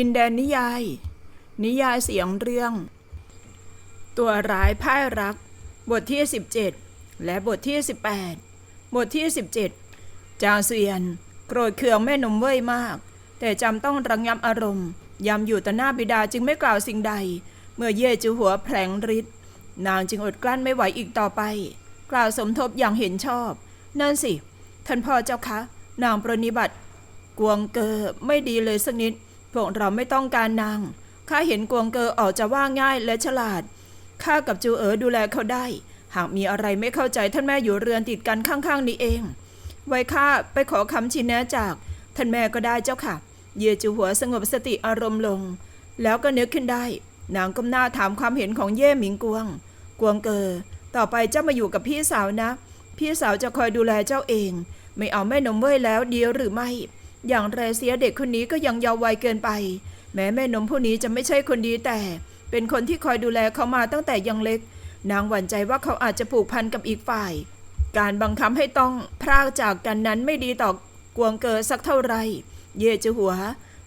ดินแดนนิยาย นิยายเสียงเรื่อง ตัวร้ายพ่ายรัก บทที่ 17 และบทที่ 18 บทที่ 17 จางเซียน โกรธเคืองแม่นมเว่ยมาก แต่จำต้องระงงับอารมณ์ยำอยู่ต่อหน้าบิดาจึงไม่กล่าวสิ่งใด เมื่อเย่จูหัวแผลงฤทธิ์นางจึงอดกลั้นไม่ไหวอีกต่อไป กล่าวสมทบอย่างเห็นชอบ นั่นสิ ท่านพ่อเจ้าคะ นางปรนนิบัติ กวงเกอไม่ดีเลยสักนิด พวกเราไม่ต้องการนาง ข้าเห็นกวงเกอออกจะว่าง่ายและฉลาด ข้ากับจูเอ๋อดูแลเขาได้ หากมีอะไรไม่เข้าใจท่านแม่อยู่เรือนติดกันข้างๆนี้เอง ไว้ข้าไปขอคำชี้แนะจาก ท่านแม่ก็ได้เจ้าค่ะ เยจูหัวสงบสติอารมณ์ลง แล้วก็นึกขึ้นได้ นางก้มหน้าถามความเห็นของเย่หมิงกวง กวงเกอ ต่อไปเจ้ามาอยู่กับพี่สาวนะ พี่สาวจะคอยดูแลเจ้าเอง ไม่เอาแม่นมเว้ยแล้วเดียวหรือไม่ อย่างไรเสียเด็กคนนี้ก็ยังเยาว์วัยเกินไป แม้แม่นมผู้นี้จะไม่ใช่คนดีแต่ เป็นคนที่คอยดูแลเขามาตั้งแต่ยังเล็ก นางหวั่นใจว่าเขาอาจจะผูกพันกับอีกฝ่าย การบังคับให้ต้องพรากจากกันนั้นไม่ดีต่อกวงเกอสักเท่าไหรเย่จือหัว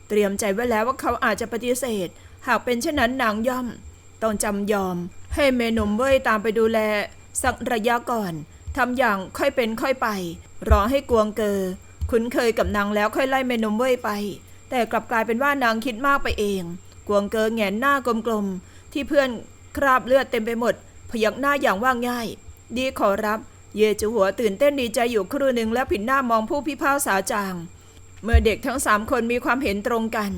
เตรียมใจไว้แล้วว่าเขาอาจจะปฏิเสธ หากเป็นเช่นนั้นนางย่อม ต้องจำยอม ให้เมนมเว่ยตามไปดูแล สักระยะก่อนทำอย่างค่อยเป็นค่อยไป รอให้กวงเกอ คุ้นเคยกับนางแล้วค่อยไล่เมนมเว่ยไป แต่กลับกลายเป็นว่านางคิดมากไปเอง กวงเกอแงนหน้ากลมๆ ที่เพื่อนคราบเลือดเต็มไปหมด พยักหน้าอย่างว่าง่าย ดีขอรับ เยจูหัวตื่นเต้นดีใจอยู่ครู่หนึ่งแล้วผินหน้ามองผู้พิพากษาจาง เมื่อเด็กทั้งสามคนมีความเห็นตรงกัน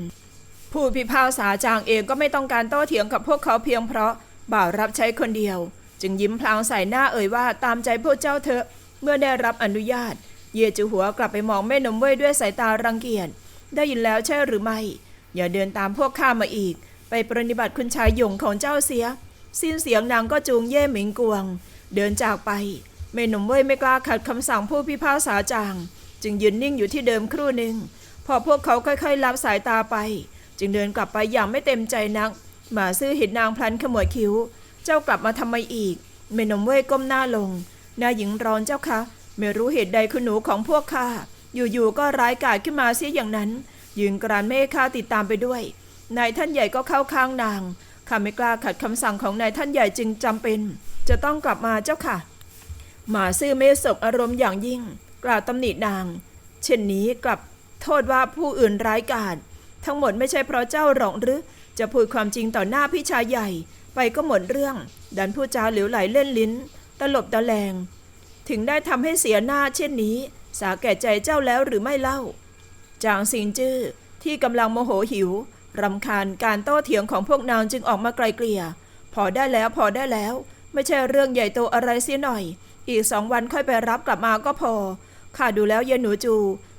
ผู้พิพากษาจางเองก็ไม่ต้องการโต้เถียงกับพวกเขาเพียงเพราะบ่าวรับใช้คนเดียว จึงยิ้มพลางใส่หน้าเอ่ยว่าตามใจพวกเจ้าเถอะเมื่อได้รับอนุญาต เยจูหัวกลับไปมองแม่นมเว่ยด้วยสายตารังเกียจได้ยินแล้วใช่หรือไม่ อย่าเดินตามพวกข้ามาอีก ไปปรนนิบัติคุณชายหยงของเจ้าเสีย สิ้นเสียงนางก็จูงเย่หมิงกวง เดินจากไปแม่หนุ่มเว่ยไม่กล้าขัดคำสั่งผู้พิพากษาจาง จึงยืนนิ่งอยู่ที่เดิมครู่หนึ่งพอพวกเขาค่อยๆลับสายตาไป จึงเดินกลับไปอย่างไม่เต็มใจนักหมาซื่อเห็นนางพลันขมวดคิ้ว เจ้ากลับมาทำไมอีกแม่หนุ่มเว่ยก้มหน้าลงนายหญิงร้อนเจ้าคะ ไม่รู้เหตุใดคุณหนูของพวกข้าอยู่ๆก็ร้ายกาจขึ้นมาเสียอย่างนั้น ยืนกรานไม่ให้ข้าติดตามไปด้วยนายท่านใหญ่ก็เข้าข้างนางข้าไม่กล้าขัดคำสั่งของนายท่านใหญ่จึงจำเป็น จะต้องกลับมาเจ้าค่ะ หมาซื่อไม่สบอารมณ์อย่างยิ่ง กล่าวตำหนินาง เช่นนี้กลับโทษว่าผู้อื่นร้ายกาจทั้งหมดไม่ใช่เพราะเจ้าหรอกหรือ จะพูดความจริงต่อหน้าพี่ชายใหญ่ ไปก็หมดเรื่อง ดันผู้จาเหลวไหลเล่นลิ้น ตลบตะแลง ถึงได้ทำให้เสียหน้าเช่นนี้ สาแก่ใจเจ้าแล้วหรือไม่เล่า จางซิงจื้อที่กำลังโมโหหิวรำคาญการโต้เถียงของพวกนางจึงออกมาไกลเกลี่ย พอได้แล้วพอได้แล้ว ไม่ใช่เรื่องใหญ่โตอะไรเสียหน่อย อีกสองวันค่อยไปรับกลับมาก็พอข้าดูแล้วยายหนูจู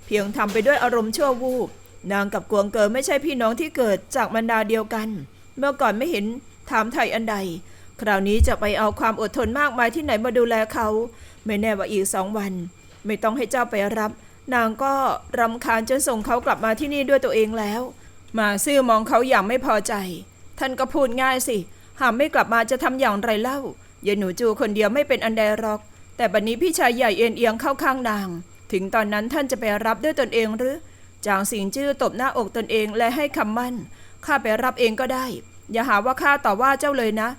เพียงทำไปด้วยอารมณ์ชั่ววูบนางกับกวงเกิดไม่ใช่พี่น้องที่เกิดจากบรรดาเดียวกัน เมื่อก่อนไม่เห็นถามไทยอันใด คราวนี้จะไปเอาความอดทนมากมายที่ไหนมาดูแลเขา ไม่แน่ว่าอีกสองวัน ไม่ต้องให้เจ้าไปรับ นางก็รำคาญจนส่งเขากลับมาที่นี่ด้วยตัวเองแล้ว มาซื่อมองเขาอย่างไม่พอใจ ท่านก็พูดง่ายสิ หากไม่กลับมาจะทำอย่างไรเล่ายาหนูจูคนเดียวไม่เป็นอันใดหรอก แต่บัดนนี้พี่ชายใหญ่เอ็นเอียงเข้าข้างนาง ถึงตอนนั้นท่านจะไปรับด้วยตนเองหรือ จางสิงจื้อตบหน้าอกตนเองและให้คำมั่น ข้าไปรับเองก็ได้ อย่าหาว่าข้าต่อว่าเจ้าเลยนะ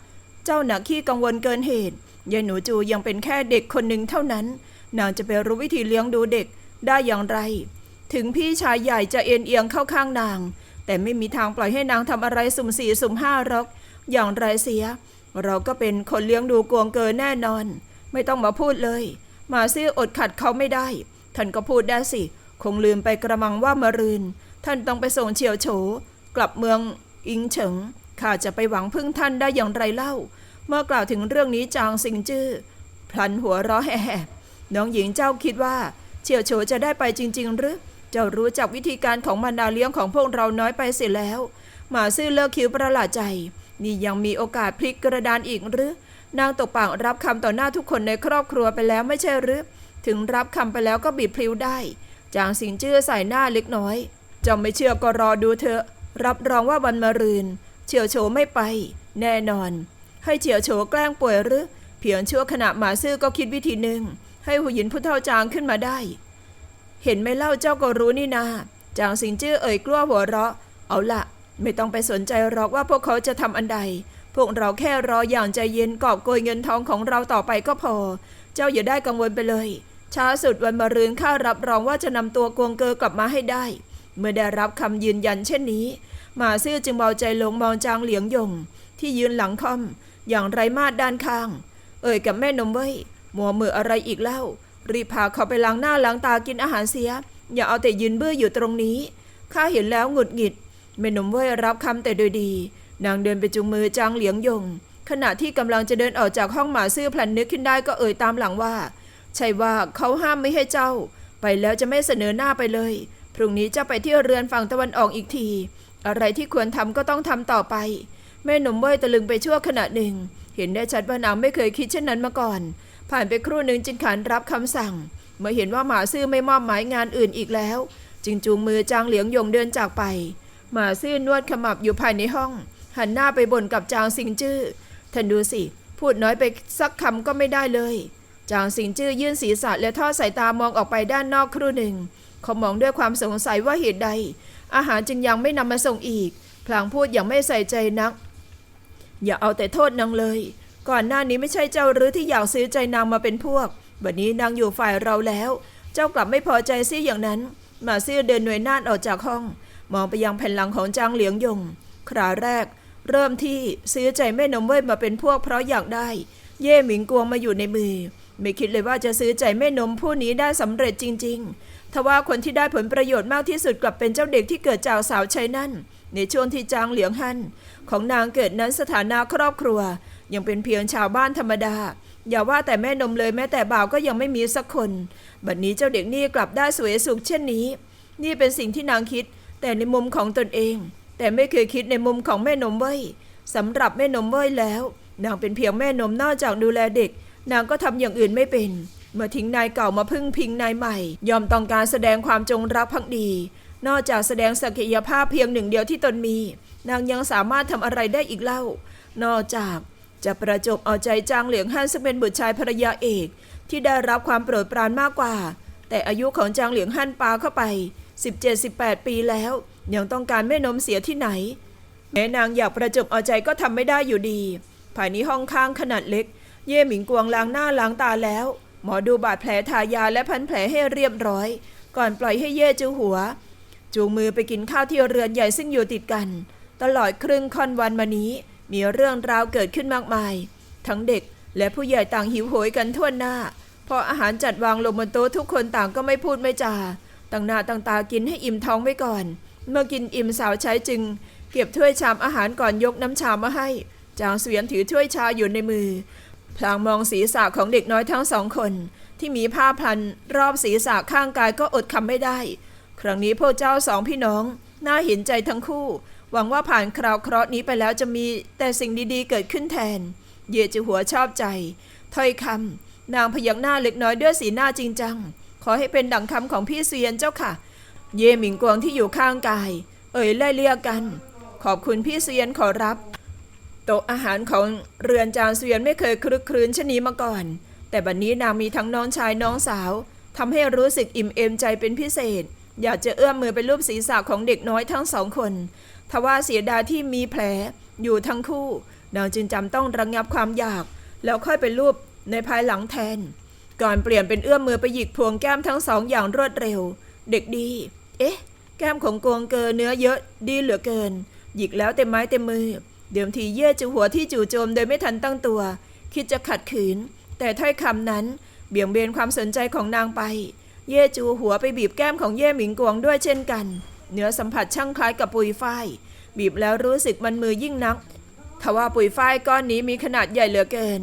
เจ้าหนักขี้กังวลเกินเหตุ ยายหนูจูยังเป็นแค่เด็กคนหนึ่งเท่านั้น นางจะไปรู้วิธีเลี้ยงดูเด็กได้อย่างไร ถึงพี่ชายใหญ่จะเอ็นเอียงเข้าข้างนาง แต่ไม่มีทางปล่อยให้นางทำอะไรสุ่มสี่สุ่มห้าหรอก อย่างไรเสีย เราก็เป็นคนเลี้ยงดูกวงเกินแน่นอน ไม่ต้องมาพูดเลย มาซื่ออดขัดเขาไม่ได้ ท่านก็พูดได้สิ คงลืมไปกระมังว่ามารืน ท่านต้องไปส่งเฉียวโฉ กลับเมืองอิงเฉิงข้าจะไปหวังพึ่งท่านได้อย่างไรเล่า เมื่อกล่าวถึงเรื่องนี้จางซิงจื้อพลันหัวเราะแห่น้องหญิงเจ้าคิดว่า เฉียวโฉจะได้ไปจริง ๆ หรือ เจ้ารู้จักวิธีการของบรรดาเลี้ยงของพวกเราน้อยไปเสียแล้ว หมาซื่อเลิกคิ้วประหลาดใจ นี่ยังมีโอกาสพลิกกระดานอีกหรือนางตกปากรับคำต่อหน้าทุกคนในครอบครัวไปแล้วไม่ใช่หรือ ถึงรับคำไปแล้วก็บีบพลิ้วได้ จางสิงเจื้อใส่หน้าเล็กน้อยเจ้าไม่เชื่อก็รอดูเถอะ รับรองว่าวันมะรืน เฉียวโฉไม่ไป แน่นอน ให้เฉียวโฉแกล้งป่วยหรือ เพียงชั่วขณะหมาซื่อก็คิดวิธีหนึ่ง ให้หูหยินผู้เท่าจางขึ้นมาได้ เห็นไหมเล่าเจ้าก็รู้นี่นา จางสิงจื้อเอ่ยกลัวหัวเราะ เอาละไม่ต้องไปสนใจหรอกว่าพวกเขาจะทำอันใด พวกเราแค่รออย่างใจเย็นกอบโกยเงินทองของเราต่อไปก็พอ เจ้าอย่าได้กังวลไปเลย ช้าสุดวันมะรืนข้ารับรองว่าจะนำตัวกวงเกอกลับมาให้ได้ เมื่อได้รับคำยืนยันเช่นนี้ หมาซื่อจึงเบาใจลงมองจางเหลียงยง ที่ยืนหลังค่อมอย่างไรมาดด้านข้าง เอ่ยกับแม่นมเว้ยมัวมืออะไรอีกเล่า รีบพาเขาไปล้างหน้าล้างตากินอาหารเสีย อย่าเอาแต่ยืนเบื่ออยู่ตรงนี้ข้าเห็นแล้วหงุดหงิดแม่นมเว้ยรับคำแต่โดยดี นางเดินไปจุงมือจางเหลียงยง ขณะที่กำลังจะเดินออกจากห้องหมาซื่อพลันนึกขึ้นได้ก็เอ่ยตามหลังว่า ใช่ว่าเขาห้ามไม่ให้เจ้า ไปแล้วจะไม่เสนอหน้าไปเลยพรุ่งนี้เจะไปเที่ยวเรือนฝั่งตะวันออกอีกที อะไรที่ควรทำก็ต้องทำต่อไป แม่หนุ่มเว้ยตะลึงไปชั่วขณะหนึ่ง เห็นได้ชัดว่านางไม่เคยคิดเช่นนั้นมาก่อน ผ่านไปครู่หนึ่งจึงขานรับคำสั่ง เมื่อเห็นว่าหมาซื่อไม่มอบหมายงานอื่นอีกแล้ว จึงจูงมือจางเหลียงยงเดินจากไป หมาซื่อนวดขมับอยู่ภายในห้อง หันหน้าไปบ่นกับจางสิงจื้อท่านดูสิ พูดน้อยไปสักคำก็ไม่ได้เลย จางสิงจื้อยื่นศีรษะและทอดสายตามองออกไปด้านนอกครู่หนึ่งเขามองด้วยความสงสัยว่าเหตุใด อาหารจึงยังไม่นำมาส่งอีก พลางพูดอย่างไม่ใส่ใจนัก อย่าเอาแต่โทษนางเลย ก่อนหน้านี้ไม่ใช่เจ้าหรือที่อยากซื้อใจนางมาเป็นพวกบัดนี้นางอยู่ฝ่ายเราแล้ว เจ้ากลับไม่พอใจซิอย่างนั้น มาซื่อเดินหน่วยนาฏออกจากห้อง มองไปยังแผ่นหลังของจางเหลียงยง คราแรก เริ่มที่ซื้อใจแม่นมเว้ยมาเป็นพวกเพราะอยากได้ เย่หมิงกวงมาอยู่ในมือ ไม่คิดเลยว่าจะซื้อใจแม่นมผู้นี้ได้สำเร็จจริง ๆ ทว่าคนที่ได้ผลประโยชน์มากที่สุดกลับเป็นเจ้าเด็กที่เกิดจากสาวใช้นั่น ในช่วงที่จางเหลียงฮั่น ของนางเกิดนั้นสถานะครอบครัว ยังเป็นเพียงชาวบ้านธรรมดา อย่าว่าแต่แม่นมเลยแม้แต่บ่าวก็ยังไม่มีสักคน บัดนี้เจ้าเด็กนี่กลับได้สวยสุขเช่นนี้ นี่เป็นสิ่งที่นางคิด แต่ในมุมของตนเอง แต่ไม่เคยคิดในมุมของแม่นมเว้ยสำหรับแม่นมเว้ยแล้ว นางเป็นเพียงแม่นมนอกจากดูแลเด็ก นางก็ทำอย่างอื่นไม่เป็นเมื่อทิ้งนายเก่ามาพึ่งพิงนายใหม่ ยอมต้องการแสดงความจงรักภักดี นอกจากแสดงศักยภาพเพียงหนึ่งเดียวที่ตนมี นางยังสามารถทำอะไรได้อีกเล่า นอกจากจะประจบเอาใจจางเหลียงฮั่นซึ่งเป็นบุตรชายภรรยาเอกที่ได้รับความโปรดปรานมากกว่า แต่อายุของจางเหลียงฮั่นปาเข้าไป 17-18 ปีแล้ว ยังต้องการแม่นมเสียที่ไหน แม้นางอยากประจบเอาใจก็ทำไม่ได้อยู่ดี ภายในห้องข้างขนาดเล็ก เย่หมิงกวงล้างหน้าล้างตาแล้ว หมอดูบาดแผลทายาและพันแผลให้เรียบร้อย ก่อนปล่อยให้เย่จูหัว จูงมือไปกินข้าวที่เรือนใหญ่ซึ่งอยู่ติดกัน ตลอดครึ่งค่อนวันมานี้ มีเรื่องราวเกิดขึ้นมากมาย ทั้งเด็กและผู้ใหญ่ต่างหิวโหยกันทั่วหน้า พออาหารจัดวางลงบนโต๊ะทุกคนต่างก็ไม่พูดไม่จา ต่างหน้าต่างตากินให้อิ่มท้องไว้ก่อน เมื่อกินอิ่มสาวใช้จึง เก็บถ้วยชามอาหารก่อนยกน้ำชามาให้ จางเสวียนถือถ้วยชาอยู่ในมือ พลางมองศีรษะของเด็กน้อยทั้งสองคน ที่มีผ้าพันรอบศีรษะข้างกายก็อดคำไม่ได้ ครั้งนี้พวกเจ้าสองพี่น้องน่าเห็นใจทั้งคู่ หวังว่าผ่านคราวเคราะห์นี้ไปแล้วจะมีแต่สิ่งดีๆ เกิดขึ้นแทน เยจิหัวชอบใจถ้อยคำนางพยักหน้าเล็กน้อยด้วยสีหน้าจริงจัง ขอให้เป็นดังคำของพี่เสวียนเจ้าค่ะ เย่หมิงกวงที่อยู่ข้างกาย เอ่ยไล่เรียกกัน ขอบคุณพี่เสวียนขอรับโต๊ะอาหารของเรือนจางเสวียนไม่เคยคลึกครื้นเช่นนี้มาก่อน แต่บัดนนี้นางมีทั้งน้องชายน้องสาวทำให้รู้สึกอิ่มเอมใจเป็นพิเศษ อยากจะเอื้อมมือไปรูปศีรษะของเด็กน้อยทั้งสองคนทว่าเสียดายที่มีแผลอยู่ทั้งคู่นางจึงจำต้องระงงับความอยาก แล้วค่อยไปรูปในภายหลังแทน ก่อนเปลี่ยนเป็นเอื้อมมือไปหยิกพวงแก้มทั้งสองอย่างรวดเร็ว เด็กดี เอ๊ะ แก้มของกวงเกอเนื้อเยอะดีเหลือเกิน หยิกแล้วเต็มไม้เต็มมือ เดิมทีเย่จูหัวที่จู่โจมโดยไม่ทันตั้งตัว คิดจะขัดขืน แต่ถ้อยคำนั้นเบี่ยงเบนความสนใจของนางไป เย่จูหัวไปบีบแก้มของเย่หมิงกวงด้วยเช่นกัน เนื้อสัมผัสช่างคล้ายกับปุยฝ้ายบีบแล้วรู้สึกมันมือยิ่งนักทว่าปุยฝ้ายก้อนนี้มีขนาดใหญ่เหลือเกิน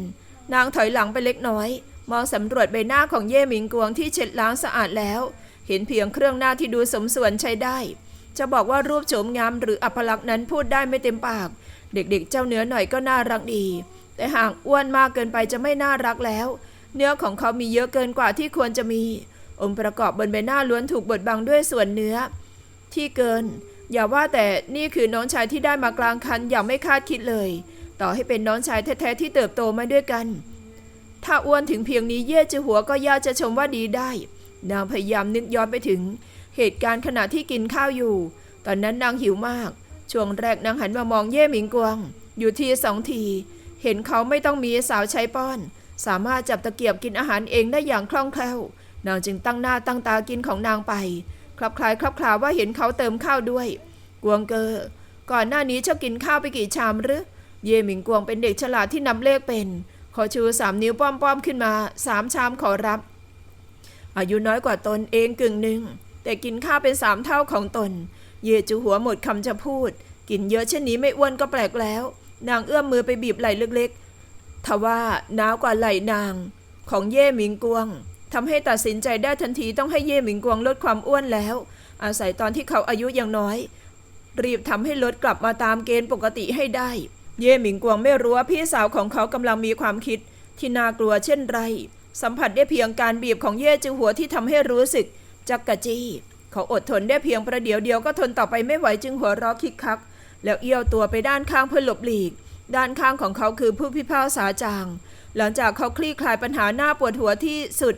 นางถอยหลังไปเล็กน้อย มองสำรวจใบหน้าของเย่หมิงกวงที่เช็ดล้างสะอาดแล้ว เห็นเพียงเครื่องหน้าที่ดูสมส่วนใช้ได้ จะบอกว่ารูปโฉมงามหรืออัปลักษณ์นั้นพูดได้ไม่เต็มปาก เด็กๆ เจ้าเนื้อหน่อยก็น่ารักดี แต่หากอ้วนมากเกินไปจะไม่น่ารักแล้ว เนื้อของเขามีเยอะเกินกว่าที่ควรจะมี องค์ประกอบบนใบหน้าล้วนถูกบดบังด้วยส่วนเนื้อ ที่เกิน อย่าว่าแต่นี่คือน้องชายที่ได้มากลางคันอย่างไม่คาดคิดเลย ต่อให้เป็นน้องชายแท้ๆที่เติบโตมาด้วยกัน ถ้าอ้วนถึงเพียงนี้เย่จือหัวก็ย่าจะชมว่าดีได้ นางพยายามนึกย้อนไปถึง เหตุการณ์ขณะที่กินข้าวอยู่ ตอนนั้นนางหิวมาก ช่วงแรกนางหันมามองเย่หมิงกวง อยู่ทีสองทีเห็นเขาไม่ต้องมีสาวใช้ป้อน สามารถจับตะเกียบกินอาหารเองได้อย่างคล่องแคล่ว นางจึงตั้งหน้าตั้งตากินของนางไป คลับคลายคลับคลาว่าเห็นเขาเติมข้าวด้วย กวงเกอก่อนหน้านี้เจ้ากินข้าวไปกี่ชามหรือ เย่หมิงกวงเป็นเด็กฉลาดที่นำเลขเป็น ขอชูสามนิ้วป้อมๆขึ้นมาสามชามขอรับ อายุน้อยกว่าตนเองกึ่งหนึ่ง แต่กินข้าวเป็นสามเท่าของตน เย่จูหัวหมดคำจะพูด กินเยอะเช่นนี้ไม่อ้วนก็แปลกแล้ว นางเอื้อมมือไปบีบไหล่เล็กๆทว่าหนาวกว่าไหล่นาง ของเย่หมิงกวง ทำให้ตัดสินใจได้ทันทีต้องให้เย่หมิงกวงลดความอ้วนแล้ว อาศัยตอนที่เขาอายุยังน้อย รีบทำให้ลดกลับมาตามเกณฑ์ปกติให้ได้ เย่หมิงกวงไม่รู้ว่าพี่สาวของเขากำลังมีความคิด ที่น่ากลัวเช่นไร สัมผัสได้เพียงการบีบของเย่จือหัวที่ทำให้รู้สึกจักกะจี้เขาอดทนได้เพียงประเดี๋ยวเดียวก็ทนต่อไปไม่ไหวจึงหัวเราะคิกคัก แล้วเอี้ยวตัวไปด้านข้างเพื่อหลบหลีก ด้านข้างของเขาคือผู้พิพากษาจาง หลังจากเขาคลี่คลายปัญหาหน้าปวดหัวที่สุด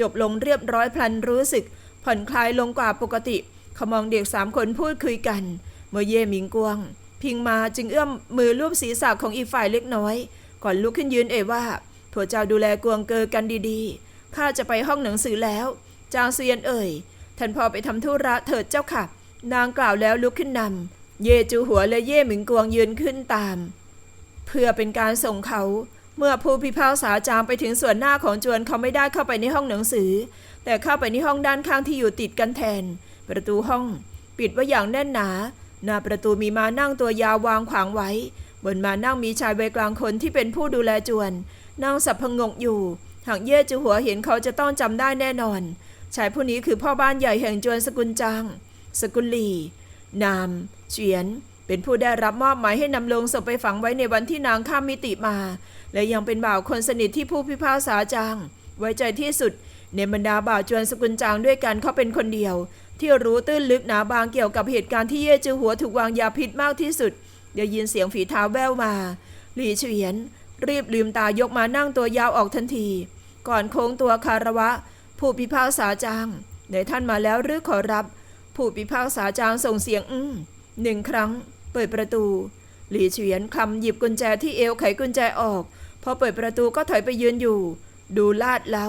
จบลงเรียบร้อยพลันรู้สึก ผ่อนคลายลงกว่าปกติเขามองเด็กสามคนพูดคุยกัน เมื่อเย่หมิงกวง พิงมาจึงเอื้อมมือลูบศีรษะของอีกฝ่ายเล็กน้อย ก่อนลุกขึ้นยืนเอ่ยว่าพวกเจ้าดูแลกวงเกอกันดีๆข้าจะไปห้องหนังสือแล้ว จางเซียนเอ่ยท่านพ่อไปทำธุระเถิดเจ้าค่ะ นางกล่าวแล้วลุกขึ้นนำเย่จูหัวและเย่หมิงกวงยืนขึ้นตาม เพื่อเป็นการส่งเขา เมื่อผู้พิพากษาจางไปถึงส่วนหน้าของจวนเขาไม่ได้เข้าไปในห้องหนังสือ แต่เข้าไปในห้องด้านข้างที่อยู่ติดกันแทน ประตูห้อง ปิดไว้อย่างแน่นหนา หน้าประตูมีมานั่งตัวยาววางขวางไว้ บนมานั่งมีชายวัยกลางคนที่เป็นผู้ดูแลจวนนั่งสับพงกอยู่หากเย่จูหัวเห็นเขาจะต้องจำได้แน่นอนชายผู้นี้คือพ่อบ้านใหญ่แห่งจวนสกุลจางสกุลหลี นาม เฉียน เป็นผู้ได้รับมอบหมายให้นำลงศพไปฝังไว้ในวันที่นางข้ามมิติมา และยังเป็นบ่าวคนสนิทที่ผู้พิพากษาจางไว้ใจที่สุดในบรรดาบ่าวจวนสกุลจางด้วยกันเขาเป็นคนเดียว ที่รู้ตื้นลึกหนาบางเกี่ยวกับเหตุการณ์ที่เย่จือหัวถูกวางยาพิษมากที่สุดได้ยินเสียงฝีเท้าแว่วมาหลี่เฉียน รีบลืมตายกมานั่งตัวยาวออกทันที ก่อนโค้งตัวคารวะ ผู้พิพากษาจางในท่านมาแล้วหรือขอรับ ผู้พิพากษาจางส่งเสียงอื้อหนึ่งครั้ง เปิดประตู หลี่เฉียนคลำหยิบกุญแจที่เอวไขกุญแจออก พอเปิดประตูก็ถอยไปยืนอยู่ ดูลาดเล้า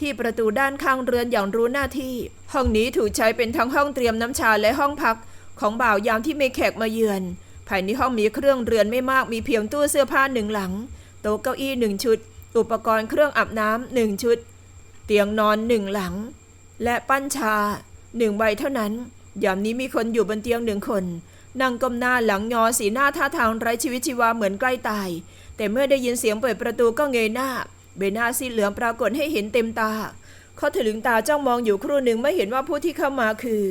ที่ประตูด้านข้างเรือนอย่างรู้หน้าที่ ห้องนี้ถูกใช้เป็นทั้งห้องเตรียมน้ำชาและห้องพัก ของบ่าวยามที่มีแขกมาเยือน ภายในห้องมีเครื่องเรือนไม่มากมีเพียงตู้เสื้อผ้าหนึ่งหลัง โต๊ะเก้าอี้หนึ่งชุด อุปกรณ์เครื่องอาบน้ำหนึ่งชุด เตียงนอนหนึ่งหลัง และปั้นชาหนึ่งใบเท่านั้น ยามนี้มีคนอยู่บนเตียงหนึ่งคนนั่งก้มหน้าหลังยอสีหน้าท่าทางไร้ชีวิตชีวาเหมือนใกล้ตาย แต่เมื่อได้ยินเสียงเปิดประตูก็เงยหน้าเบหน้าสีเหลืองปรากฏให้เห็นเต็มตา เขาถลึงตาจ้องมองอยู่ครู่หนึ่งไม่เห็นว่าผู้ที่เข้ามาคือ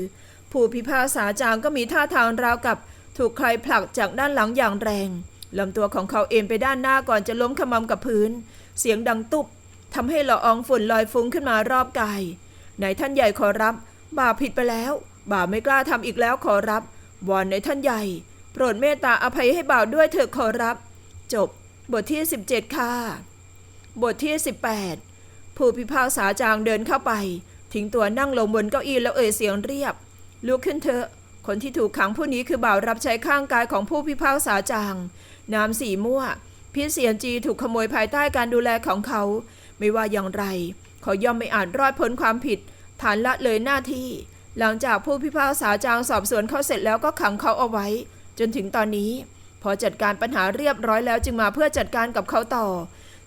ผู้พิพากษาจางก็มีท่าทางราวกับ ถูกใครผลักจากด้านหลังอย่างแรงลำตัวของเขาเอ็นไปด้านหน้าก่อนจะล้มขมำกับพื้น เสียงดังตุบทำให้ละอองฝุ่นลอยฟุ้งขึ้นมารอบกายไหนท่านใหญ่ขอรับ บ่าผิดไปแล้ว บ่าไม่กล้าทำอีกแล้วขอรับวอนในท่านใหญ่ โปรดเมตตาอภัยให้บ่าวด้วยเถิดขอรับ จบ บทที่ 17 ค่ะ บทที่ 18 ผู้พิพากษาจางเดินเข้าไป ทิ้งตัวนั่งลงบนเก้าอี้แล้วเอ่ยเสียงเรียบ ลุกขึ้นเถอะ คนที่ถูกขังผู้นี้คือบ่าวรับใช้ข้างกายของผู้พิพากษาจาง นามสีม่ว พิเศียนจีถูกขโมยภายใต้การดูแลของเขา ไม่ว่าอย่างไร เขาย่อมไม่อาจรอดพ้นความผิด ฐานละเลยหน้าที่ หลังจากผู้พิพากษาจางสอบสวนเขาเสร็จแล้วก็ขังเขาเอาไว้ จนถึงตอนนี้ พอจัดการปัญหาเรียบร้อยแล้วจึงมาเพื่อจัดการกับเขาต่อ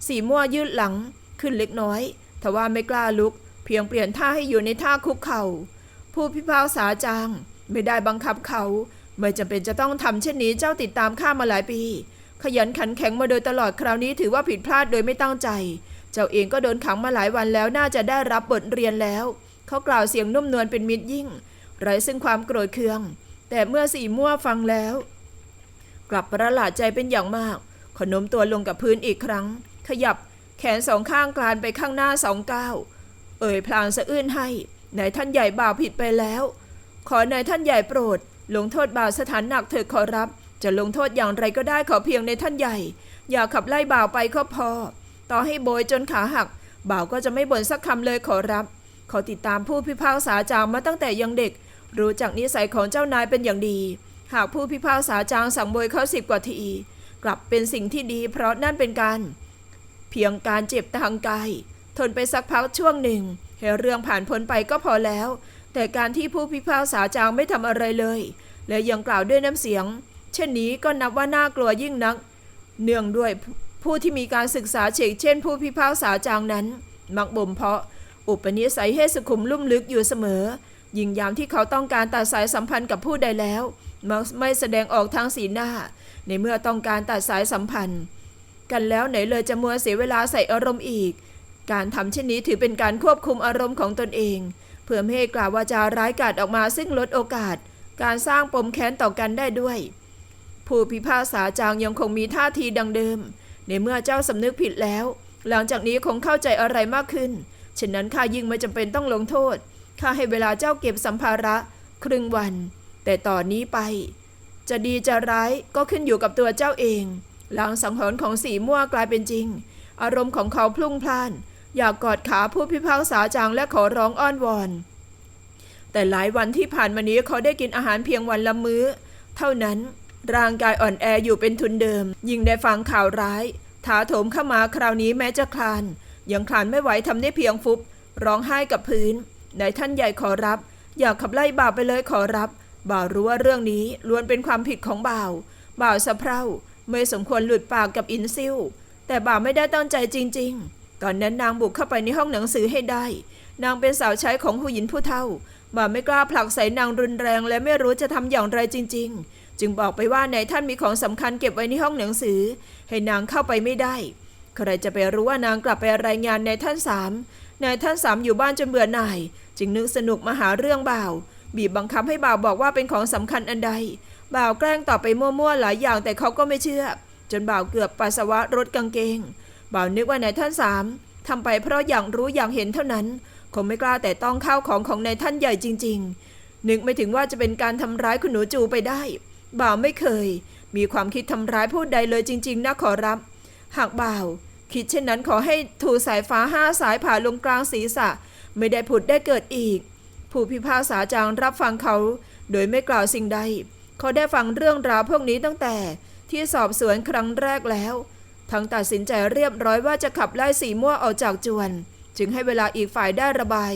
สีม่วยืดหลังขึ้นเล็กน้อยทว่าไม่กล้าลุก เพียงเปลี่ยนท่าให้อยู่ในท่าคุกเข่า ผู้พิพากษาจางไม่ได้บังคับเขา ไม่จำเป็นจะต้องทำเช่นนี้เจ้าติดตามข้ามาหลายปี ขยันขันแข็งมาโดยตลอดคราวนี้ถือว่าผิดพลาดโดยไม่ตั้งใจ เจ้าเองก็โดนขังมาหลายวันแล้วน่าจะได้รับบทเรียนแล้ว เขากล่าวเสียงนุ่มนวลเป็นมิตรยิ่งไร้ซึ่งความโกรธเคือง แต่เมื่อสีม่วฟังแล้ว กลับประหลาดใจเป็นอย่างมาก ขนมตัวลงกับพื้นอีกครั้ง ขยับแขนสองข้างกลานไปข้างหน้าสองก้าวเอ่ยพลางสะอื้นให้นายท่านใหญ่บ่าวผิดไปแล้ว ขอนายท่านใหญ่โปรด ลงโทษบ่าวสถานหนักเถิดขอรับ จะลงโทษอย่างไรก็ได้ขอเพียงในท่านใหญ่ อย่าขับไล่บ่าวไปก็พอ ต่อให้โบยจนขาหัก บ่าวก็จะไม่บ่นสักคำเลยขอรับขาติดตามผู้พิพากษาจางมาตั้งแต่ยังเด็ก รู้จักนิสัยของเจ้านายเป็นอย่างดี หากผู้พิพากษาจางสั่งบวยเขาสิบกว่าทีกลับเป็นสิ่งที่ดี เพราะนั่นเป็นการ เพียงการเจ็บทางกายทนไปสักพักช่วงหนึ่งให้เรื่องผ่านพ้นไปก็พอแล้ว แต่การที่ผู้พิพากษาจางไม่ทำอะไรเลย และยังกล่าวด้วยน้ำเสียง เช่นนี้ก็นับว่าน่ากลัวยิ่งนัก เนื่องด้วยผู้ที่มีการศึกษาเฉกเช่น ผู้พิพากษาจางนั้น มักบ่มเพาะ อุปนิสัยให้สุขุมลุ่มลึกอยู่เสมอ ยิ่งยามที่เขาต้องการตัดสายสัมพันธ์กับผู้ใดแล้ว มักไม่แสดงออกทางสีหน้า ในเมื่อต้องการตัดสายสัมพันธ์ กันแล้วไหนเลยจะมัวเสียเวลาใส่อารมณ์อีก การทำเช่นนี้ถือเป็นการควบคุมอารมณ์ของตนเอง เพื่อไม่ให้กล่าววาจาร้ายกาจออกมาซึ่งลดโอกาส การสร้างปมแค้นต่อกันได้ด้วย ผู้พิพากษาจางยังคงมีท่าทีดังเดิม ในเมื่อเจ้าสำนึกผิดแล้ว หลังจากนี้คงเข้าใจอะไรมากขึ้นฉะนั้นข้ายิ่งไม่จำเป็นต้องลงโทษข้าให้เวลาเจ้าเก็บสัมภาระ ครึ่งวัน แต่ต่อนนี้ไป จะดีจะร้ายก็ขึ้นอยู่กับตัวเจ้าเองหลังสังหรณ์ของสีม่วกลายเป็นจริง อารมณ์ของเขาพลุ่งพล่าน อยากกอดขาผู้พิพากษาจางและขอร้องอ้อนวอนแต่หลายวันที่ผ่านมานี้เขาได้กินอาหารเพียงวันละมื้อ เท่านั้นร่างกายอ่อนแออยู่เป็นทุนเดิม ยิ่งได้ฟังข่าวร้าย ถาโถมเข้ามาคราวนี้แม้จะคลาน ยังคลานไม่ไหวทำได้เพียงฟุบ ร้องไห้กับพื้นนายท่านใหญ่ขอรับ อยากขับไล่บาวไปเลยขอรับ บ่าวรู้ว่าเรื่องนี้ล้วนเป็นความผิดของบ่าว บ่าวสะเพร่าไม่สมควรหลุดปากกับอินซิวแต่บ่าวไม่ได้ตั้งใจจริง ๆ ตอนนั้นนางบุกเข้าไปในห้องหนังสือให้ได้ นางเป็นสาวใช้ของผู้หญิงผู้เฒ่า บ่าวไม่กล้าผลักใส่นางรุนแรงและไม่รู้จะทำอย่างไรจริง ๆ จึงบอกไปว่านายท่านมีของสำคัญเก็บไว้ในห้องหนังสือ ให้นางเข้าไปไม่ได้ ใครจะไปรู้ว่านางกลับไปรายงานนายท่านสามนายท่านสามอยู่บ้านจนเบื่อหน่าย จึงนึกสนุกมาหาเรื่องบ่าว บีบบังคับให้บ่าวบอกว่าเป็นของสำคัญอันใด บ่าวแกล้งตอบไปมั่วๆหลายอย่างแต่เขาก็ไม่เชื่อ จนบ่าวเกือบปัสสาวะรถกางเกง บ่าวนึกว่านายท่านสามทำไปเพราะอย่างรู้อย่างเห็นเท่านั้น คงไม่กล้าแต่ต้องข้าวของของนายท่านใหญ่จริง ๆ นึกไม่ถึงว่าจะเป็นการทำร้ายคุณหนูจูไปได้ บ่าวไม่เคย มีความคิดทำร้ายผู้ใดเลยจริง ๆนะขอรับ หากบ่าว คิดเช่นนั้นขอให้ถูสายฟ้าห้าสายผ่าลงกลางศีรษะ ไม่ได้ผุดได้เกิดอีก ผู้พิพากษาจางรับฟังเขา โดยไม่กล่าวสิ่งใด เขาได้ฟังเรื่องราวพวกนี้ตั้งแต่ที่สอบสวนครั้งแรกแล้ว ทั้งตัดสินใจเรียบร้อยว่าจะขับไล่สีม่วออกจากจวน จึงให้เวลาอีกฝ่ายได้ระบาย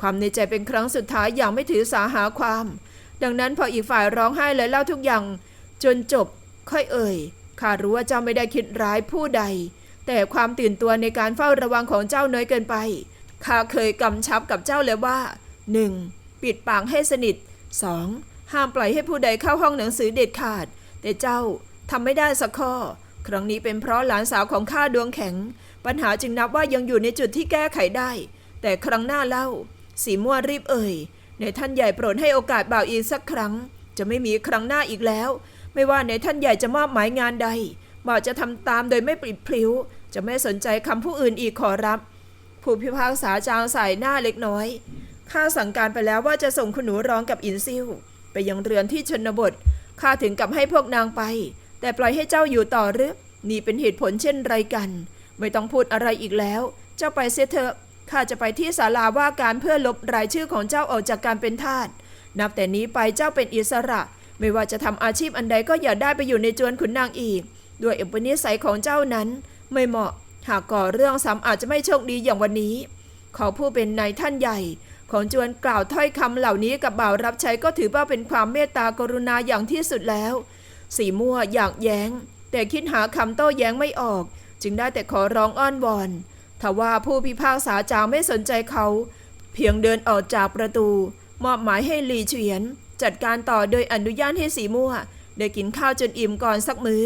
ความในใจเป็นครั้งสุดท้ายอย่างไม่ถือสาหาความ ดังนั้นพออีกฝ่ายร้องไห้และเล่าทุกอย่าง จนจบ ค่อยเอ่ยข้ารู้ว่าเจ้าไม่ได้คิดร้ายผู้ใด แต่ความตื่นตัวในการเฝ้าระวังของเจ้าน้อยเกินไปข้าเคยกำชับกับเจ้าแล้วว่า 1. ปิดปากให้สนิท 2. ห้ามปล่อยให้ผู้ใดเข้าห้องหนังสือเด็ดขาด แต่เจ้าทำไม่ได้สักข้อ ครั้งนี้เป็นเพราะหลานสาวของข้าดวงแข็ง ปัญหาจึงนับว่ายังอยู่ในจุดที่แก้ไขได้ แต่ครั้งหน้าเล่า สีม่วรีบเอ่ย ในท่านใหญ่โปรดให้โอกาสบ่าวอีกสักครั้ง จะไม่มีครั้งหน้าอีกแล้ว ไม่ว่าในท่านใหญ่จะมอบหมายงานใดบ่าวจะทำตามโดยไม่ปลิดพลิ้ว จะไม่สนใจคำผู้อื่นอีกขอรับ ผู้พิพากษาจางสายหน้าเล็กน้อย ข้าสั่งการไปแล้วว่าจะส่งคุณหนูร้องกับอินซิวไปยังเรือนที่ชนบทข้าถึงกับให้พวกนางไป แต่ปล่อยให้เจ้าอยู่ต่อหรือนี่เป็นเหตุผลเช่นไรกัน ไม่ต้องพูดอะไรอีกแล้ว เจ้าไปเสียเถอะข้าจะไปที่ศาลาว่าการเพื่อลบรายชื่อของเจ้าออกจากการเป็นทาสนับแต่นี้ไปเจ้าเป็นอิสระ ไม่ว่าจะทำอาชีพอันใดก็อย่าได้ไปอยู่ในจวนขุนนางอีก ด้วยอุปนิสัยของเจ้านั้น ไม่เหมาะหากก่อเรื่องซ้ำอาจจะไม่โชคดีอย่างวันนี้ ขอผู้เป็นนายท่านใหญ่ ของจวนกล่าวถ้อยคำเหล่านี้กับบ่าวรับใช้ก็ถือว่าเป็นความเมตตากรุณาอย่างที่สุดแล้ว สีม่วอยากแย้ง แต่คิดหาคำโต้แย้งไม่ออก จึงได้แต่ขอร้องอ้อนวอนทว่าผู้พิพากษาจางไม่สนใจเขา เพียงเดินออกจากประตู มอบหมายให้หลีเฉียน จัดการต่อโดยอนุญาตให้สีม่วได้กินข้าวจนอิ่มก่อนสักมื้อ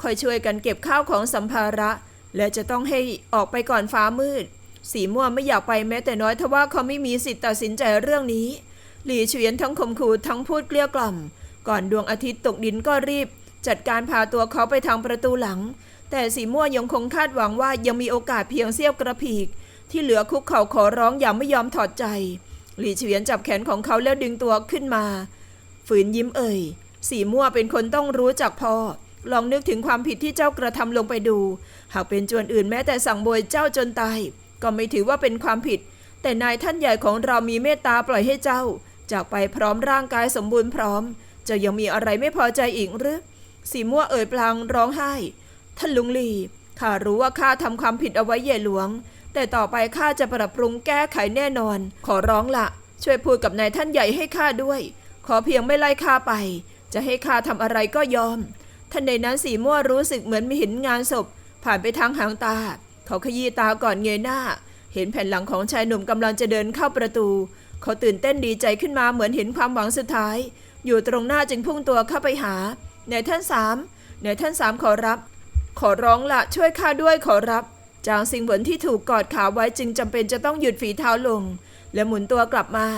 คอยช่วยกันเก็บข้าวของสัมภาระ และจะต้องให้ออกไปก่อนฟ้ามืด สีม่วงไม่อยากไปแม้แต่น้อยทว่าเขาไม่มีสิทธิ์ตัดสินใจเรื่องนี้ หลี่เฉียนทั้งข่มขู่ทั้งพูดเกลี้ยกล่อม ก่อนดวงอาทิตย์ตกดินก็รีบ จัดการพาตัวเขาไปทางประตูหลัง แต่สีม่วงยังคงคาดหวังว่ายังมีโอกาสเพียงเสี้ยวกระพีก ที่เหลือคุกเข่าขอร้องอย่างไม่ยอมถอดใจ หลี่เฉียนจับแขนของเขาแล้วดึงตัวขึ้นมา ฝืนยิ้มเอ่ย สีม่วงเป็นคนต้องรู้จักพอลองนึกถึงความผิดที่เจ้ากระทำลงไปดู หากเป็นจวนอื่นแม้แต่สั่งบวยเจ้าจนตาย ก็ไม่ถือว่าเป็นความผิด แต่นายท่านใหญ่ของเรามีเมตตาปล่อยให้เจ้า จากไปพร้อมร่างกายสมบูรณ์พร้อม จะยังมีอะไรไม่พอใจอีกหรือสีม่วเอ่ยพลางร้องไห้ ท่านลุงลีข้ารู้ว่าข้าทำความผิดเอาไว้ใหญ่หลวง แต่ต่อไปข้าจะปรับปรุงแก้ไขแน่นอน ขอร้องละช่วยพูดกับนายท่านใหญ่ให้ข้าด้วย ขอเพียงไม่ไล่ข้าไป จะให้ข้าทำอะไรก็ยอมท่านในนั้นสีม่วรู้สึกเหมือนมีเห็นงานศพ ผ่านไปทางหางตา เขาขยี้ตาก่อนเงยหน้า เห็นแผ่นหลังของชายหนุ่มกำลังจะเดินเข้าประตู เขาตื่นเต้นดีใจขึ้นมาเหมือนเห็นความหวังสุดท้าย อยู่ตรงหน้าจึงพุ่งตัวเข้าไปหาในท่านสามในท่านสามขอรับ ขอร้องละช่วยข้าด้วยขอรับจางสิงเหวินที่ถูกกอดขาไว้จึงจำเป็นจะต้องหยุดฝีเท้าลง และหมุนตัวกลับมา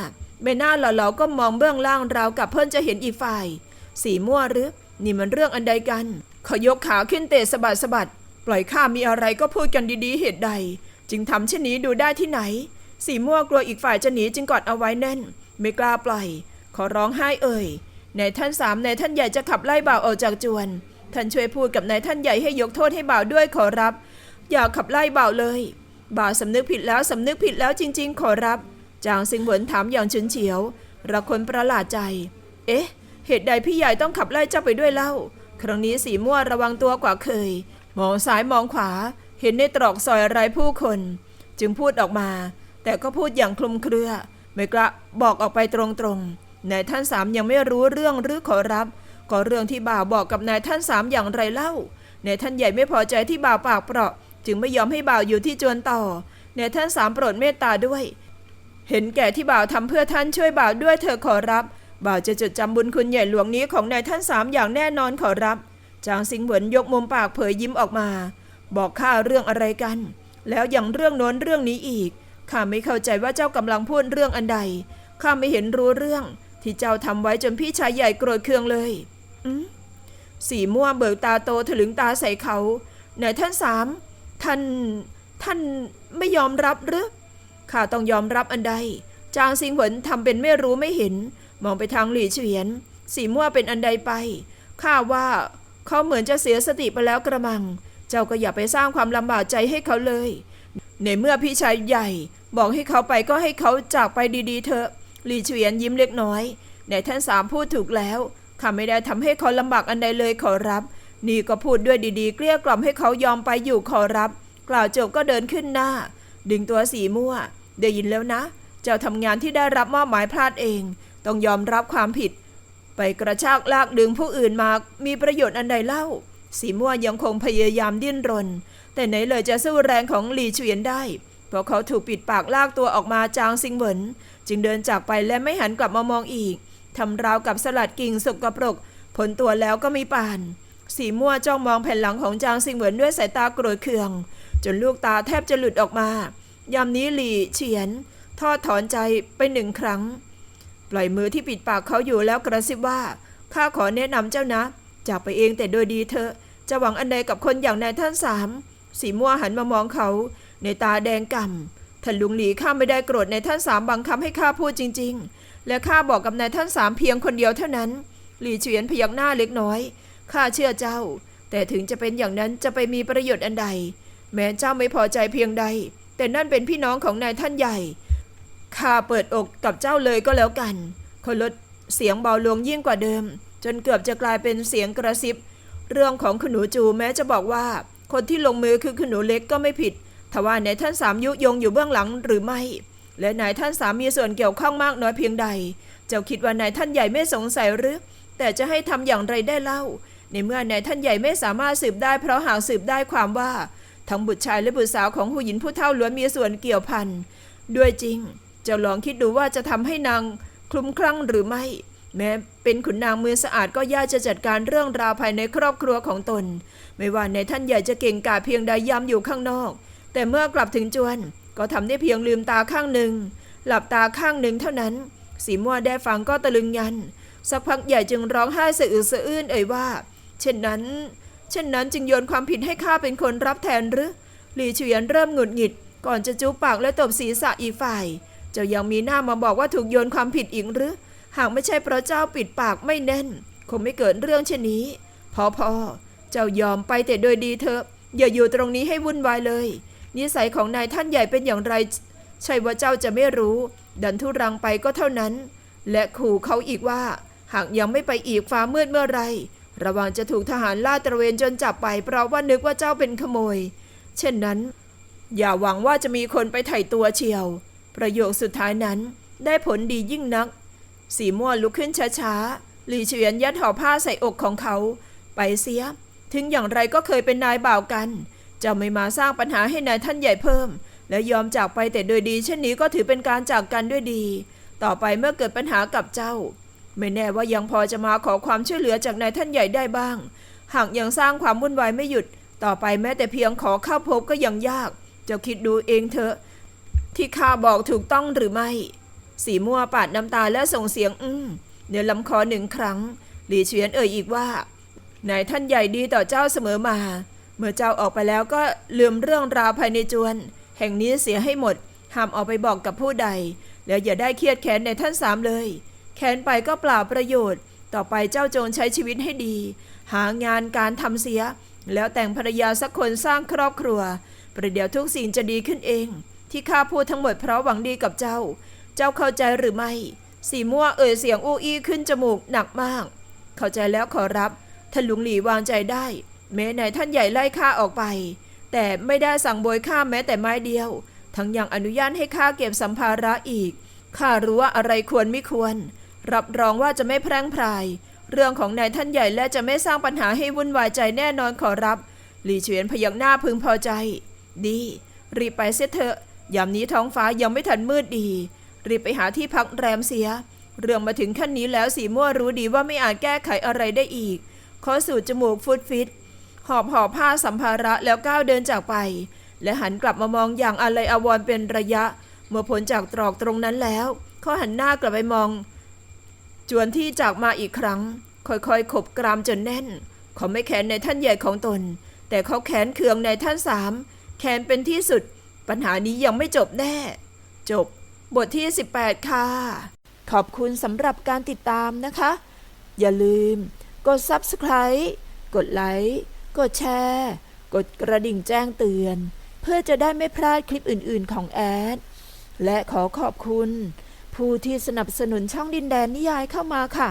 ใบหน้าหล่อๆก็มองเบื้องล่างราวกับเพิ่นจะเห็นอีกฝ่าย สีม่วหรือ นี่มันเรื่องอันใดกัน เขายกขาขึ้นเตะสะบัดสะบัด ปล่อยข้ามีอะไรก็พูดกันดีๆเหตุใด จึงทำเช่นนี้ดูได้ที่ไหน สีม่วกลัวอีกฝ่ายจะหนีจึงกอดเอาไว้แน่น ไม่กล้าปล่อย ขอร้องไห้เอ่ยนายท่านสามนายท่านใหญ่จะขับไล่บ่าวออกจากจวน ท่านช่วยพูดกับนายท่านใหญ่ให้ยกโทษให้บ่าวด้วยขอรับ อย่าขับไล่บ่าวเลย บ่าวสำนึกผิดแล้วสำนึกผิดแล้วจริง ๆ ขอรับ จางสิงเหวินถามอย่างฉุนเฉียวระคนประหลาดใจ เอ๊ะ เหตุใดพี่ใหญ่ต้องขับไล่เจ้าไปด้วยเล่า ครั้งนี้สีม่วระวังตัวกว่าเคย มองซ้ายมองขวาเห็นในตรอกซอยไรผู้คน จึงพูดออกมา แต่ก็พูดอย่างคลุมเครือ ไม่กล้าบอกออกไปตรงๆนายท่านสามยังไม่รู้เรื่องหรือขอรับ ก็เรื่องที่บ่าวบอกกับนายท่านสามอย่างไรเล่านายท่านใหญ่ไม่พอใจที่บ่าวปากเปราะ จึงไม่ยอมให้บ่าวอยู่ที่จวนต่อนายท่านสามโปรดเมตตาด้วย เห็นแก่ที่บ่าวทำเพื่อท่านช่วยบ่าวด้วยเธอขอรับ บ่าวจะจดจำบุญคุณใหญ่หลวงนี้ของนายท่านสามอย่างแน่นอนขอรับ จางสิงเหวินยกมุมปากเผยยิ้มออกมา บอกข้าเรื่องอะไรกัน แล้วอย่างเรื่องโน้นเรื่องนี้อีกข้าไม่เข้าใจว่าเจ้ากำลังพูดเรื่องอันใดข้าไม่เห็นรู้เรื่อง ที่เจ้าทำไว้จนพี่ชายใหญ่โกรธเคืองเลยอืมสีม่วงเบิกตาโตถลึงตาใส่เขาไหนท่านสามท่านท่านไม่ยอมรับหรือข้าต้องยอมรับอันใด จางซิงเหวินทำเป็นไม่รู้ไม่เห็น มองไปทางหลี่เฉียน สีม่วงเป็นอันใดไปข้าว่า เขาเหมือนจะเสียสติไปแล้วกระมัง เจ้าก็อย่าไปสร้างความลำบากใจให้เขาเลย ในเมื่อพี่ชายใหญ่ บอกให้เขาไปก็ให้เขาจากไปดีๆเถอะหลี่เฉียนยิ้มเล็กน้อย ในท่านสามพูดถูกแล้วข้าไม่ได้ทำให้เขาลำบากอันใดเลยขอรับ นี่ก็พูดด้วยดีๆ เกลี้ยกล่อมให้เขายอมไปอยู่ขอรับ กล่าวจบก็เดินขึ้นหน้า ดึงตัวสีม่วได้ยินแล้วนะ เจ้าทำงานที่ได้รับมอบหมายพลาดเอง ต้องยอมรับความผิด ไปกระชากลากดึงผู้อื่นมา มีประโยชน์อันใดเล่า สีม่วยังคงพยายามดิ้นรน แต่ไหนเลยจะสู้แรงของหลีเฉียนได้ เพราะเขาถูกปิดปากลากตัวออกมาจางซิงเหวินจึงเดินจากไปและไม่หันกลับมามองอีก ทำราวกับสลัดกิ่งสกปรก ผลตัวแล้วก็มีป่าน สีม่วจ้องมองแผ่นหลังของจางซิงเหวินด้วยสายตาโกรธเคือง จนลูกตาแทบจะหลุดออกมายามนี้หลีเฉียนทอดถอนใจไปหนึ่งครั้ง ล่อยมือที่ปิดปากเขาอยู่แล้วกระซิบว่าข้าขอแนะนำเจ้านะ จากไปเองแต่โดยดีเถอะ จะหวังอันใดกับคนอย่างนายท่านสามสีม่วหันมามองเขา ในตาแดงก่ำท่านลุงหลีข้าไม่ได้โกรธในท่านสามบังคับให้ข้าพูดจริง ๆ และข้าบอกกับนายท่านสามเพียงคนเดียวเท่านั้น หลีเฉียนพยักหน้าเล็กน้อยข้าเชื่อเจ้า แต่ถึงจะเป็นอย่างนั้นจะไปมีประโยชน์อันใด แม้เจ้าไม่พอใจเพียงใด แต่นั่นเป็นพี่น้องของนายท่านใหญ่ ข้าเปิดอกกับเจ้าเลยก็แล้วกันเขาลดเสียงเบาลงยิ่งกว่าเดิม จนเกือบจะกลายเป็นเสียงกระซิบ เรื่องของขนูจูแม้จะบอกว่า คนที่ลงมือคือขนูเล็กก็ไม่ผิดทว่านายท่านสามยุยงอยู่เบื้องหลังหรือไม่ และนายท่านสามมีส่วนเกี่ยวข้องมากน้อยเพียงใด เจ้าคิดว่านายท่านใหญ่ไม่สงสัยหรือ แต่จะให้ทำอย่างไรได้เล่า ในเมื่อนายท่านใหญ่ไม่สามารถสืบได้ เพราะหากสืบได้ความว่า ทั้งบุตรชายและบุตรสาวของผู้หญิงผู้เฒ่าล้วนมีส่วนเกี่ยวพันด้วยจริง เจ้าลองคิดดูว่าจะทำให้นางคลุ้มคลั่งหรือไม่ แม้เป็นขุนนางมือสะอาดก็ยากจะจัดการเรื่องราวภายในครอบครัวของตน ไม่ว่าในท่านใหญ่จะเก่งกาจเพียงใดย้ำอยู่ข้างนอก แต่เมื่อกลับถึงจวน ก็ทำได้เพียงลืมตาข้างหนึ่ง หลับตาข้างหนึ่งเท่านั้น สีม่วได้ฟังก็ตะลึงยัน สักพักใหญ่จึงร้องไห้สะอึกสะอื้นเอ่ยว่า เช่นนั้น เช่นนั้นจึงโยนความผิดให้ข้าเป็นคนรับแทนหรือหลี่เฉียนเริ่มหงุดหงิดก่อนจะจูบปากและตบศีรษะอีกฝ่าย เจ้ายังมีหน้ามาบอกว่าถูกโยนความผิดอีกหรือ หากไม่ใช่เพราะเจ้าปิดปากไม่แน่น คงไม่เกิดเรื่องเช่นนี้ พอพอเจ้ายอมไปแต่โดยดีเถอะ อย่าอยู่ตรงนี้ให้วุ่นวายเลย นิสัยของนายท่านใหญ่เป็นอย่างไร ใช่ว่าเจ้าจะไม่รู้ ดันทุรังไปก็เท่านั้น และขู่เขาอีกว่า หากยังไม่ไปอีกฟ้ามืดเมื่อไร ระวังจะถูกทหารล่าตระเวนจนจับไป เพราะว่านึกว่าเจ้าเป็นขโมย เช่นนั้น อย่าหวังว่าจะมีคนไปไถ่ตัวเชียว ประโยคสุดท้ายนั้นได้ผลดียิ่งนัก สีม่วงลุกขึ้นช้าๆหลีเฉียนยัดห่อผ้าใส่อกของเขา ไปเสีย ถึงอย่างไรก็เคยเป็นนายบ่าวกัน จะไม่มาสร้างปัญหาให้นายท่านใหญ่เพิ่ม และยอมจากไปแต่โดยดี เช่นนี้ก็ถือเป็นการจากกันด้วยดี ต่อไปเมื่อเกิดปัญหากับเจ้า ไม่แน่ว่ายังพอจะมาขอความช่วยเหลือจากนายท่านใหญ่ได้บ้าง หากยังสร้างความวุ่นวายไม่หยุด ต่อไปแม้แต่เพียงขอเข้าพบก็ยังยาก เจ้าคิดดูเองเถอะ ที่ข้าบอกถูกต้องหรือไม่ สีม่วปาดน้ำตาและส่งเสียงอื้อเนื้อลำคอหนึ่งครั้ง หลี่เฉียนเอ่ยอีกว่านายท่านใหญ่ดีต่อเจ้าเสมอมา เมื่อเจ้าออกไปแล้วก็ลืมเรื่องราวภายในจวน แห่งนี้เสียให้หมด ห้ามเอาไปบอกกับผู้ใด แล้วอย่าได้เครียดแค้นในท่านสามเลย แค้นไปก็เปล่าประโยชน์ ต่อไปเจ้าจงใช้ชีวิตให้ดี หางานการทำเสีย แล้วแต่งภรรยาสักคนสร้างครอบครัว ประเดี๋ยวทุกสิ่งจะดีขึ้นเอง ที่ข้าพูดทั้งหมดเพราะหวังดีกับเจ้า เจ้าเข้าใจหรือไม่ สีม่วงเอ่ยเสียงอู้อี้ขึ้นจมูกหนักมาก เข้าใจแล้วขอรับท่านลุงหลีวางใจได้ แม้นายท่านใหญ่ไล่ข้าออกไป แต่ไม่ได้สั่งโบยข้าแม้แต่ไม้เดียว ทั้งยังอนุญาตให้ข้าเก็บสัมภาระอีกข้ารู้ว่าอะไรควรไม่ควร รับรองว่าจะไม่แพร่งพราย เรื่องของนายท่านใหญ่และจะไม่สร้างปัญหาให้วุ่นวายใจแน่นอนขอรับ หลีเฉียนพยักหน้าพึงพอใจ ดี รีบไปเสียเถอะ ยามนี้ท้องฟ้ายังไม่ทันมืดดี รีบไปหาที่พักแรมเสีย เรื่องมาถึงขั้นนี้แล้วสีมั่วรู้ดีว่าไม่อาจแก้ไขอะไรได้อีกขอสูดจมูกฟุดฟิต หอบห่อผ้าสัมภาระแล้วก้าวเดินจากไป และหันกลับมามองอย่างอะไรอาวรเป็นระยะ เมื่อพ้นจากตรอกตรงนั้นแล้วเขาหันหน้ากลับไปมอง จวนที่จากมาอีกครั้ง ค่อยๆขบกรามจนแน่น เขาไม่แค้นในท่านใหญ่ของตน แต่เขาแค้นเคืองในท่านสามแค้นเป็นที่สุด ปัญหานี้ยังไม่จบแน่ จบบทที่ 18 ค่ะ ขอบคุณสำหรับการติดตามนะคะ อย่าลืม กด Subscribe กดไลค์กดแชร์ กดกระดิ่งแจ้งเตือน เพื่อจะได้ไม่พลาดคลิปอื่น ๆ ของแอด และขอขอบคุณ ผู้ที่สนับสนุนช่องดินแดนนิยายเข้ามาค่ะ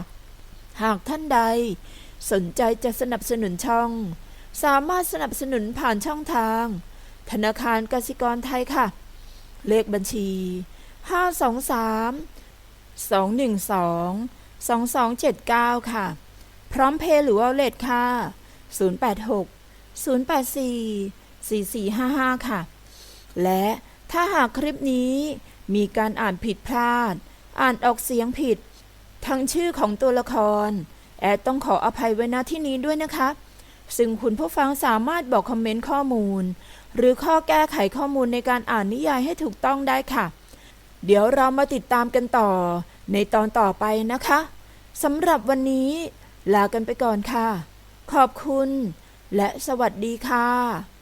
หากท่านใด สนใจจะสนับสนุนช่อง สามารถสนับสนุนผ่านช่องทาง ธนาคารกสิกรไทยค่ะ เลขบัญชี 523 212 2279 ค่ะ พร้อมเพย์หรือว่าเลทค่ะ 086 084 4455 ค่ะ และถ้าหากคลิปนี้มีการอ่านผิดพลาด อ่านออกเสียงผิด ทั้งชื่อของตัวละคร แอดต้องขออภัยไว้ณที่นี้ด้วยนะคะ ซึ่งคุณผู้ฟังสามารถบอกคอมเมนต์ข้อมูล หรือข้อแก้ไขข้อมูลในการอ่านนิยายให้ถูกต้องได้ค่ะ เดี๋ยวเรามาติดตามกันต่อ ในตอนต่อไปนะคะสำหรับวันนี้ ลากันไปก่อนค่ะ ขอบคุณ และสวัสดีค่ะ